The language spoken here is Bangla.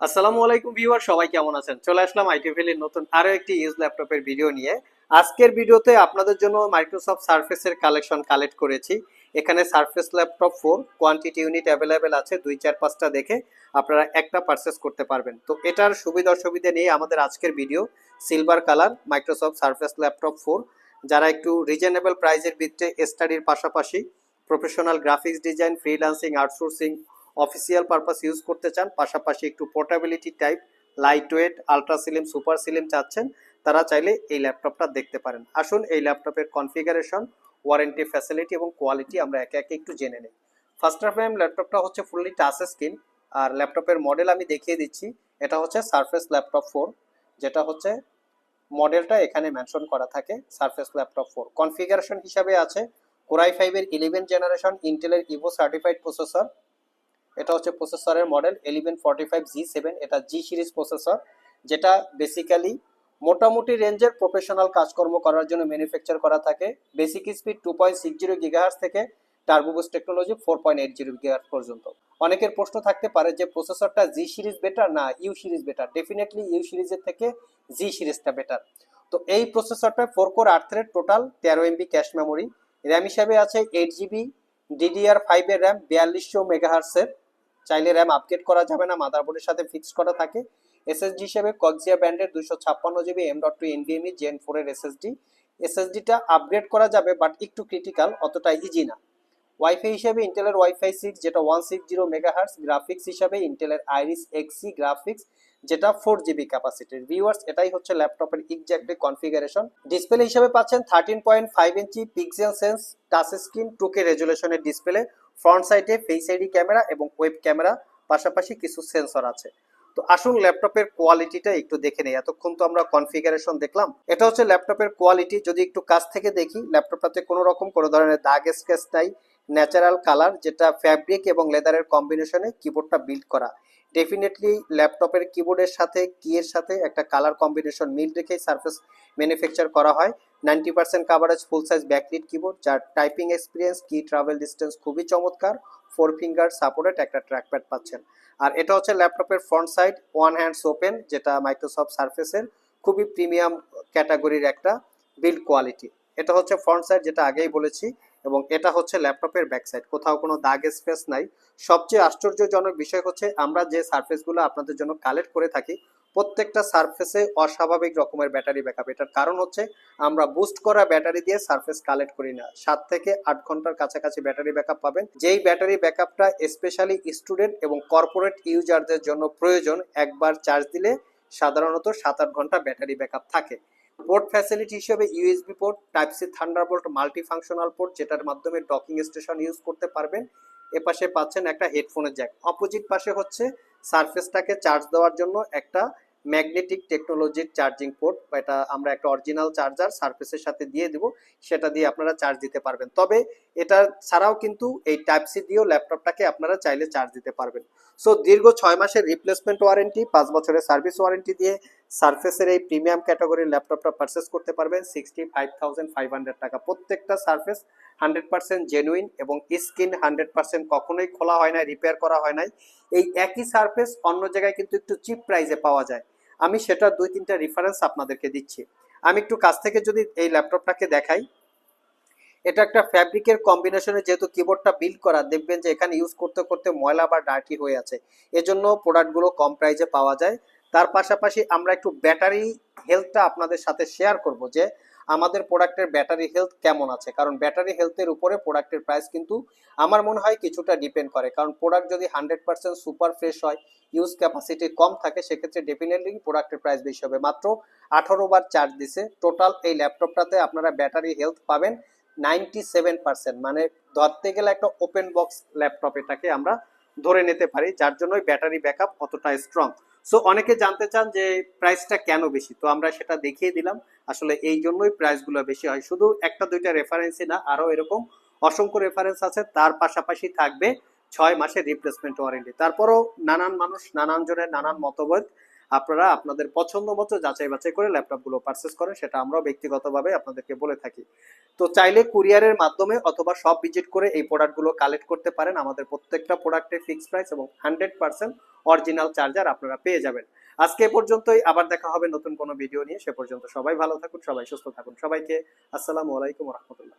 আসসালামু আলাইকুম ভিউয়ার, সবাই কেমন আছেন? চলে আসলাম আইটি ভ্যালির নতুন আরও একটি ইউজ ল্যাপটপের ভিডিও নিয়ে। আজকের ভিডিওতে আপনাদের জন্য মাইক্রোসফট সার্ফেসের কালেকশন কালেক্ট করেছি। এখানে Surface laptop four quantity unit available আছে, দুই, চার, পাঁচটা দেখে আপনারা একটা পারচেস করতে পারবেন। তো এটার সুবিধা অসুবিধা নিয়ে আমাদের আজকের video silver colour Microsoft Surface laptop four যারা একটু রিজনেবল প্রাইজের ভিত্তিতে স্টাডির পাশাপাশি professional graphics design freelancing outsourcing official purpose use করতে চান পাশাপাশি একটু portability type light weight ultra slim super slim চাচ্ছেন তারা চাইলে এই ল্যাপটপটা দেখতে পারেন আসুন এই ল্যাপটপের কনফিগারেশন ওয়ারেন্টি ফ্যাসিলিটি এবং কোয়ালিটি আমরা একে একে একটু জেনে নিই ফার্স্ট অফ এম ল্যাপটপটা হচ্ছে ফুললি টাচ স্ক্রিন আর ল্যাপটপের মডেল আমি দেখিয়ে দিচ্ছি এটা হচ্ছে সারফেস ল্যাপটপ ফোর যেটা হচ্ছে মডেলটা এখানে মেনশন করা থাকে সারফেস ল্যাপটপ ফোর কনফিগারেশন হিসাবে আছে কোরাই ফাইভের ইলেভেন জেনারেশন ইন্টেলের ইভো সার্টিফাইড প্রসেসর এটা হচ্ছে প্রসেসরের model eleven forty five G seven এটা জি সিরিজ প্রসেসর যেটা বেসিক্যালি মোটামুটি রেঞ্জের প্রফেশনাল কাজকর্ম করার জন্য ম্যানুফ্যাকচার করা থাকে। Basic speed two point six zero gigahertz থেকে turbo boost technology four point eight zero gigahertz পর্যন্ত। অনেকের প্রশ্ন থাকতে পারে যে প্রসেসরটা জি সিরিজ বেটার না U series better definitely U সিরিজের থেকে জি সিরিজটা বেটার তো এই প্রসেসরটা ফোর কোর আট থ্রেড টোটাল তেরো এমবি ক্যাশ মেমোরি র্যাম হিসাবে আছে এইট জিবি ডিডিআর ফাইভের র্যাম বিয়াল্লিশশো মেগাহার্সের চাইলে র্যাম আপগ্রেড করা যাবে না মাদারবোর্ডের সাথে ফিক্স করা থাকে। এসএসডি হিসেবে কক্সিয়া ব্যান্ডের দুশো ছাপ্পান্ন GB M dot two NVMe gen ফোরের এসএসডি এসএসডিটা আপগ্রেড করা যাবে বাট একটু ক্রিটিক্যাল অতটা ইজি না। ওয়াইফাই হিসেবে ইন্টেলের ওয়াইফাই সিক্স যেটা one six zero megahertz graphics হিসাবে ইন্টেলের আইরিস এক্সি গ্রাফিক্স যেটা ফোর জিবি ক্যাপাসিটির ভিউয়ার্স এটাই হচ্ছে ল্যাপটপের এক্স্যাক্টলি কনফিগারেশন ডিসপ্লে হিসেবে পাচ্ছেন thirteen point five inch pixel sense touch screen two K রেজুলেশনের display front সাইডে ফেস আইডি ক্যামেরা এবং ওয়েব ক্যামেরা, পাশাপাশি কিছু সেন্সর আছে। তো আসুন ল্যাপটপের কোয়ালিটিটা একটু দেখে নেই। এতক্ষণ তো আমরা কনফিগারেশন দেখলাম। এটা হচ্ছে ল্যাপটপের কোয়ালিটি যদি একটু কাছ থেকে দেখি, ল্যাপটপটাতে কোনো রকম কোনো ধরনের দাগ স্কেচ নাই ন্যাচারাল কালার যেটা ফ্যাব্রিক এবং লেদারের কম্বিনেশনে কিবোর্ডটা বিল্ড করা। ডেফিনেটলি ল্যাপটপের কিবোর্ডের সাথে কি এর সাথে একটা কালার কম্বিনেশন মিল রেখেই সার্ফেস ম্যানুফ্যাকচার করা হয়। Ninety percent coverage full size backlit keyboard যার typing experience key travel distance খুবই চমৎকার। ফোর ফিঙ্গার সাপোর্টেড একটা ট্র্যাকপ্যাড পাচ্ছেন। আর এটা হচ্ছে ল্যাপটপের front side one hands open যেটা মাইক্রোসফট সার্ফেসের খুবই প্রিমিয়াম ক্যাটাগরির একটা বিল্ড কোয়ালিটি এটা হচ্ছে ফ্রন্ট সাইড যেটা আগেই বলেছি। এবং এটা হচ্ছে ল্যাপটপের ব্যাক সাইড কোথাও কোনো দাগ, স্পেস নাই। সবচেয়ে আশ্চর্যজনক বিষয় হচ্ছে, আমরা যে সার্ফেসগুলো আপনাদের জন্য কালেক্ট করে থাকি, প্রত্যেকটা সার্ফেসে অস্বাভাবিক রকমের ব্যাটারি ব্যাকআপ। এটার কারণ হচ্ছে, আমরা বুস্ট করা ব্যাটারি দিয়ে সার্ফেস কালেক্ট করি না। সাত থেকে আট ঘণ্টার কাছাকাছি ব্যাটারি ব্যাকআপ পাবেন। যেই ব্যাটারি ব্যাকআপটা স্পেশালি স্টুডেন্ট এবং কর্পোরেট ইউজারদের জন্য প্রয়োজন, একবার চার্জ দিলে সাধারণত সাত আট ঘণ্টা ব্যাটারি ব্যাকআপ থাকে। পোর্ট ফ্যাসিলিটি হিসেবে USB port, type C Thunderbolt multi functional port, যেটার মাধ্যমে ডকিং স্টেশন ইউজ করতে পারবেন। এপাশে পাচ্ছেন একটা হেডফোনের জ্যাক। অপোজিট পাশে হচ্ছে সারফেসটাকে চার্জ দেওয়ার জন্য একটা ম্যাগনেটিক টেকনোলজির চার্জিং পোর্ট। বা এটা আমরা একটা অরিজিনাল চার্জার সার্ফেসের সাথে দিয়ে দিব, সেটা দিয়ে আপনারা চার্জ দিতে পারবেন। তবে এটা ছাড়াও কিন্তু এই টাইপ সি দিয়েও ল্যাপটপটাকে আপনারা চাইলে চার্জ দিতে পারবেন। সো দীর্ঘ ছয় মাসের রিপ্লেসমেন্ট ওয়ারেন্টি পাঁচ বছরের সার্ভিস ওয়ারেন্টি দিয়ে সার্ফেসের এই প্রিমিয়াম ক্যাটাগরির ল্যাপটপটা পারচেস করতে পারবেন। Sixty five thousand five hundred টাকা। প্রত্যেকটা সার্ফেস হান্ড্রেড পার্সেন্ট জেনুইন এবং স্কিন হান্ড্রেড পার্সেন্ট কখনোই খোলা হয় না রিপেয়ার করা হয় নাই। এই একই সার্ফেস অন্য জায়গায় কিন্তু একটু চিপ প্রাইসে পাওয়া যায়। আমি সেটার দুই তিনটা রেফারেন্স আপনাদেরকে দিচ্ছি। আমি একটু কাছ থেকে যদি এই ল্যাপটপটাকে দেখাই এটা একটা ফ্যাব্রিকের কম্বিনেশনে যেহেতু কিবোর্ডটা বিল্ড করা, দেখবেন যে এখানে ইউজ করতে করতে ময়লা বা ডার্টি হয়ে আছে। এজন্য প্রোডাক্টগুলো কম প্রাইসে পাওয়া যায়। তার পাশাপাশি আমরা একটু ব্যাটারি হেলথটা আপনাদের সাথে শেয়ার করব যে, আমাদের প্রোডাক্টের ব্যাটারি হেলথ কেমন আছে? কারণ ব্যাটারি হেলথের উপরে প্রোডাক্টের প্রাইস কিন্তু আমার মনে হয় কিছুটা ডিপেন্ড করে। কারণ প্রোডাক্ট যদি হান্ড্রেড পার্সেন্ট সুপার ফ্রেশ হয় ইউজ ক্যাপাসিটি কম থাকে, সেক্ষেত্রে ডেফিনেটলি প্রোডাক্টের প্রাইস বেশি হবে। মাত্র আঠারো বার চার্জ দিছে। টোটাল এই ল্যাপটপটাতে আপনারা ব্যাটারি হেলথ পাবেন। নাইনটি সেভেন পার্সেন্ট মানে ধরতে গেলে একটা ওপেন বক্স ল্যাপটপ এটাকে আমরা ধরে নিতে পারি, যার জন্যই ব্যাটারি ব্যাকআপ অতটা স্ট্রং সো অনেকে জানতে চান যে প্রাইসটা কেন বেশি? তো আমরা সেটা দেখিয়ে দিলাম। আসলে এই জন্যই প্রাইসগুলো বেশি হয়। শুধু একটা দুইটা রেফারেন্সই না আরও এরকম অসংখ্য রেফারেন্স আছে। তার পাশাপাশি থাকবে ছয় মাসের রিপ্লেসমেন্ট ওয়ারেন্টি তারপরও নানান মানুষ, নানান জনের নানান মতভেদ আপনারা আপনাদের পছন্দ মতো যাচাই বাছাই করে ল্যাপটপগুলো পারচেস করেন, সেটা আমরাও ব্যক্তিগতভাবে আপনাদেরকে বলে থাকি। তো চাইলে কুরিয়ারের মাধ্যমে অথবা সব ভিজিট করে এই প্রোডাক্টগুলো কালেক্ট করতে পারেন। আমাদের প্রত্যেকটা প্রোডাক্টের ফিক্সড প্রাইস এবং হান্ড্রেড পার্সেন্ট অরিজিনাল চার্জার আপনারা পেয়ে যাবেন। আজকে এ পর্যন্তই, আবার দেখা হবে নতুন কোনো ভিডিও নিয়ে। সে পর্যন্ত সবাই ভালো থাকুন, সবাই সুস্থ থাকুন। সবাইকে আসসালামু আলাইকুম রহমতুল্লাহ।